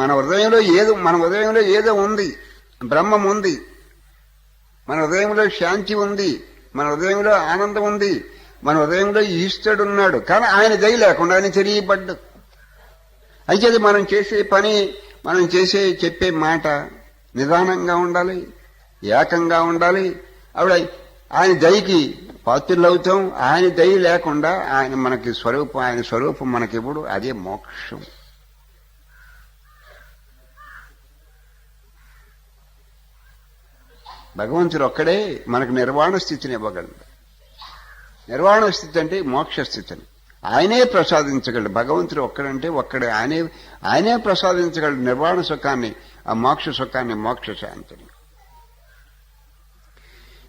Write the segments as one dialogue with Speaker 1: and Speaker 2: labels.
Speaker 1: మన హృదయంలో ఏదో మన హృదయంలో ఏదో ఉంది. బ్రహ్మం ఉంది. మన హృదయంలో శాంతి ఉంది. మన హృదయంలో ఆనందం ఉంది. మన హృదయంలో ఈశ్వరుడు ఉన్నాడు. కానీ ఆయన దయ లేకుండా ఆయన తెలియబడ్డు. అయితే మనం చేసే పని మనం చేసే చెప్పే మాట నిదానంగా ఉండాలి ఏకంగా ఉండాలి. ఆవిడ ఆయన దయకి పాత్రులవుతాం. ఆయన దయ లేకుండా ఆయన మనకి స్వరూపం ఆయన స్వరూపం మనకిప్పుడు అదే మోక్షం. భగవంతుడు ఒక్కడే మనకు నిర్వాణ స్థితిని ఇవ్వగలడు. నిర్వాణ స్థితి అంటే మోక్ష స్థితిని. ఆయనే ప్రసాదించగలడు. భగవంతుడు ఒక్కడంటే ఒక్కడే. ఆయనే ఆయనే ప్రసాదించగలడు నిర్వాణ సుఖాన్ని ఆ మోక్ష సుఖాన్ని మోక్ష శాంతిని.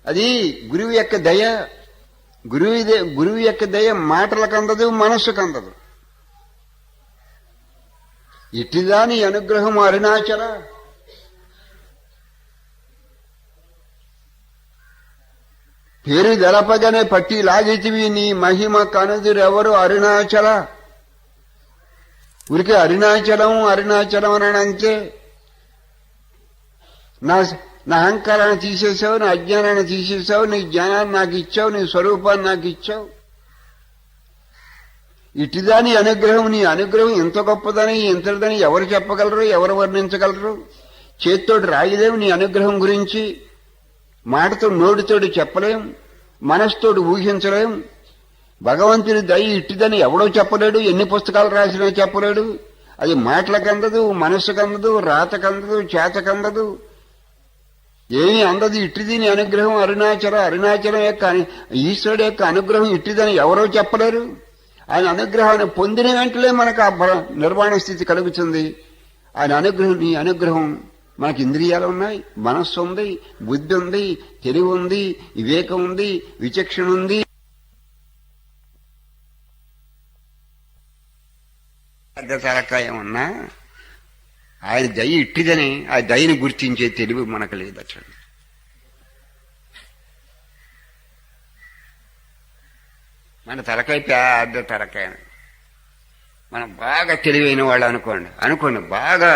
Speaker 1: అది గురువు యొక్క దయ. గురువు దే- గురువు యొక్క దయ మాటలకు అందదు మనస్సుకు అందదు ఇట్టిదాని అనుగ్రహం అరుణాచల. పేరు దళపగనే పట్టి లాగితివి నీ మహిమ కనుదురెవరు అరుణాచల ఊరికే అరుణాచలం అరుణాచలం అని అంతే నా నా అహంకారాన్ని తీసేసావు నా అజ్ఞానాన్ని తీసేసావు నీ జ్ఞానాన్ని నాకు ఇచ్చావు నీ స్వరూపాన్ని నాకు ఇచ్చావు ఇటుదాని అనుగ్రహం నీ అనుగ్రహం ఎంత గొప్పదని ఎంతదని ఎవరు చెప్పగలరు ఎవరు వర్ణించగలరు? చేత్తోటి రాయలేవు నీ అనుగ్రహం గురించి. మాటతో నోటితోటి చెప్పలేం మనసుతోటి ఊహించలేం. భగవంతుని దయ ఇట్టిదని ఎవడో చెప్పలేడు ఎన్ని పుస్తకాలు రాసినా చెప్పలేడు. అది మాటలకందదు మనస్సుకందదు రాతకందదు చేతకందదు ఏమీ అందదు ఇట్టిది అనుగ్రహం అరుణాచల అరుణాచలం యొక్క ఈశ్వరుడు యొక్క అనుగ్రహం ఇట్టిదని ఎవరో చెప్పలేరు. ఆయన అనుగ్రహాన్ని పొందిన వెంటనే మనకు ఆ బల- నిర్వాణ స్థితి కలుగుతుంది. ఆయన అనుగ్రహం నీ అనుగ్రహం మనకి ఇంద్రియాలు ఉన్నాయి మనస్సు ఉంది బుద్ధి ఉంది తెలివి ఉంది వివేకం ఉంది విచక్షణ ఉంది. తలకాయం ఉన్నా ఆయన దయ ఇట్టిదని ఆ దయని గుర్తించే తెలివి మనకు లేదు అచ్చండి మన తలకాయ పెద్ద తలకాయ. మనం బాగా తెలివైన వాళ్ళు అనుకోండి అనుకోండి బాగా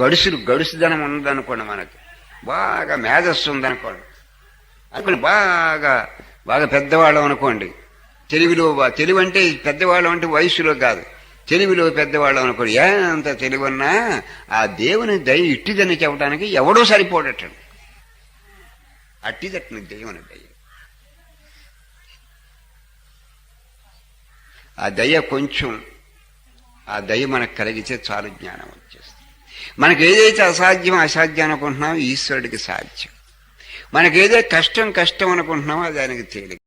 Speaker 1: గడుసులు గడుసుదనం ఉందనుకోండి మనకి. బాగా మేధస్సు ఉందనుకోండి. అనుకోండి బాగా బాగా పెద్దవాళ్ళం అనుకోండి. తెలివిలో బా- తెలివి అంటే పెద్దవాళ్ళం అంటే వయసులో కాదు. తెలివిలో పెద్దవాళ్ళం అనుకోండి. ఎంత తెలివన్నా ఆ దేవుని దయ ఇట్టిదని చెప్పడానికి ఎవడో సరిపోడటండి అట్టిదట్టిన దేవుని దయ. ఆ దయ కొంచెం ఆ దయ మనకు కలిగితే చాలు జ్ఞానం వచ్చేస్తుంది మనకు ఏదైతే అసాధ్యం అసాధ్యం అనుకుంటున్నామో ఈశ్వరుడికి సాధ్యం. మనకి ఏదైతే కష్టం కష్టం అనుకుంటున్నామో అది ఆయనకి తేలిక.